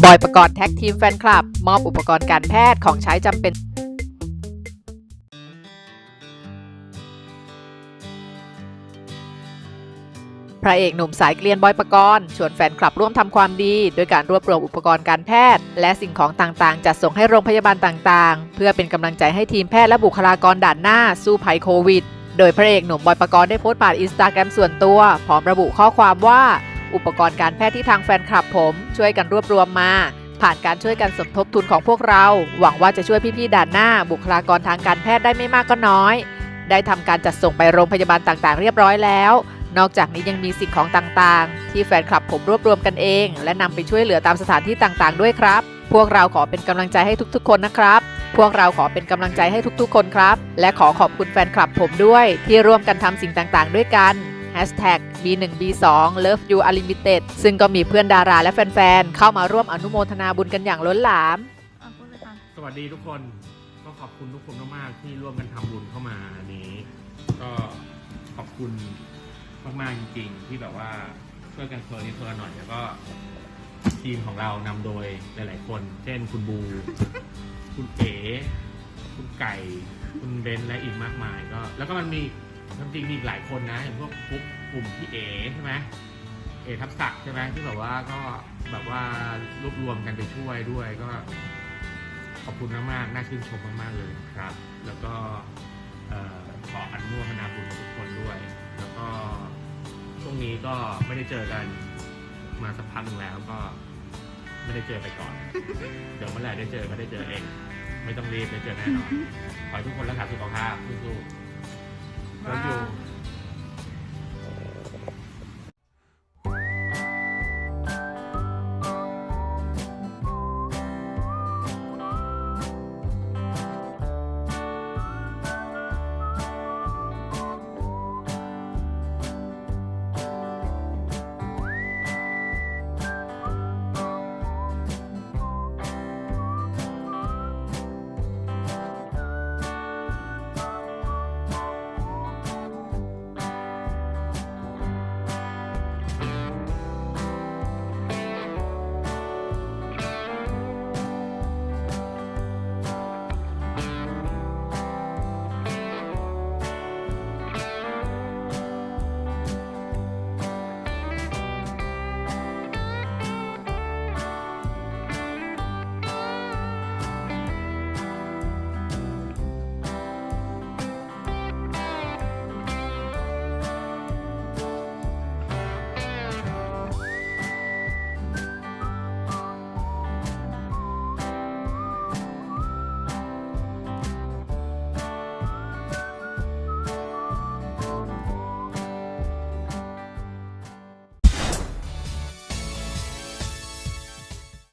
บอยประกอบแท็กทีมแฟนคลับ มอบอุปกรณ์การแพทย์ของใช้จำเป็นพระเอกหนุ่มสายเกลียนบอยประกรณ์ชวนแฟนคลับร่วมทำความดี โดยการรวบรวมอุปกรณ์การแพทย์ และสิ่งของต่างๆ จัดส่งให้โรงพยาบาลต่างๆ เพื่อเป็นกำลังใจให้ทีมแพทย์และบุคลากรด่านหน้า สู้ภัยโควิด โดยพระเอกหนุ่มบอยประกรณ์ได้โพสต์ผ่านอินสตาแกรมส่วนตัว พร้อมระบุข้อความว่า อุปกรณ์การแพทย์ที่ทางแฟนคลับผม ช่วยกันรวบรวมมา ผ่านการช่วยกันสมทบทุนของพวกเรา หวังว่าจะช่วยพี่ๆด่านหน้า บุคลากรทางการแพทย์ได้ไม่มากก็น้อย ได้ทำการจัดส่งไปโรงพยาบาลต่างๆ เรียบร้อยแล้ว นอกจากนี้ยังมีสิ่งของต่างๆ ที่แฟนคลับผมรวบรวมกันเอง และนำไปช่วยเหลือตามสถานที่ต่างๆ ด้วยครับ พวกเราขอเป็นกำลังใจให้ทุกๆ คนนะครับพวกเราขอเป็นกำลังใจให้ทุกๆ คนครับ และขอขอบคุณแฟนคลับผมด้วย ที่ร่วมกันทำสิ่งต่างๆ ด้วยกัน Hashtag B1 B2 Love You Unlimited ซึ่งก็มีเพื่อนดาราและแฟนๆ เข้ามาร่วมอนุโมทนาบุญกันอย่างล้นหลาม อะพูดเลยค่ะสวัสดีทุกคนก็ขอบคุณทุกคนมากๆที่ร่วมกันทำบุญเข้ามาอันนี้ ก็ขอบคุณมากๆจริงๆ ที่แบบว่าช่วยกันคนละนิดคนละหน่อยแล้วก็ทีมของเรานำโดยหลายๆคน เช่นคุณบู คุณเอ๋คุณไก่ คุณเบนซ์และอีกมากมายก็ แล้วก็มันมี จริงมีอีกหลายคนนะอย่างพวกกลุ่มกลุ่มพี่เอใช่ไหมเอทับศักดิ์ใช่ไหมที่แบบว่าก็แบบว่ารวบรวมกันไปช่วยด้วยก็ ขอบคุณมากๆน่าชื่นชมมากๆเลยครับ แล้วก็เอ่อขออนุโมทนาบุญทุกคนด้วย แล้วก็ช่วงนี้ก็ไม่ได้เจอกันมาสักพักหนึ่งแล้วก็ไม่ได้เจอไปก่อน เดี๋ยวเมื่อไหร่ได้เจอก็ได้เจอเอง ไม่ต้องรีบได้เจอแน่นอน ขอให้ทุกคนรักษาสุขภาพสู้ๆรัก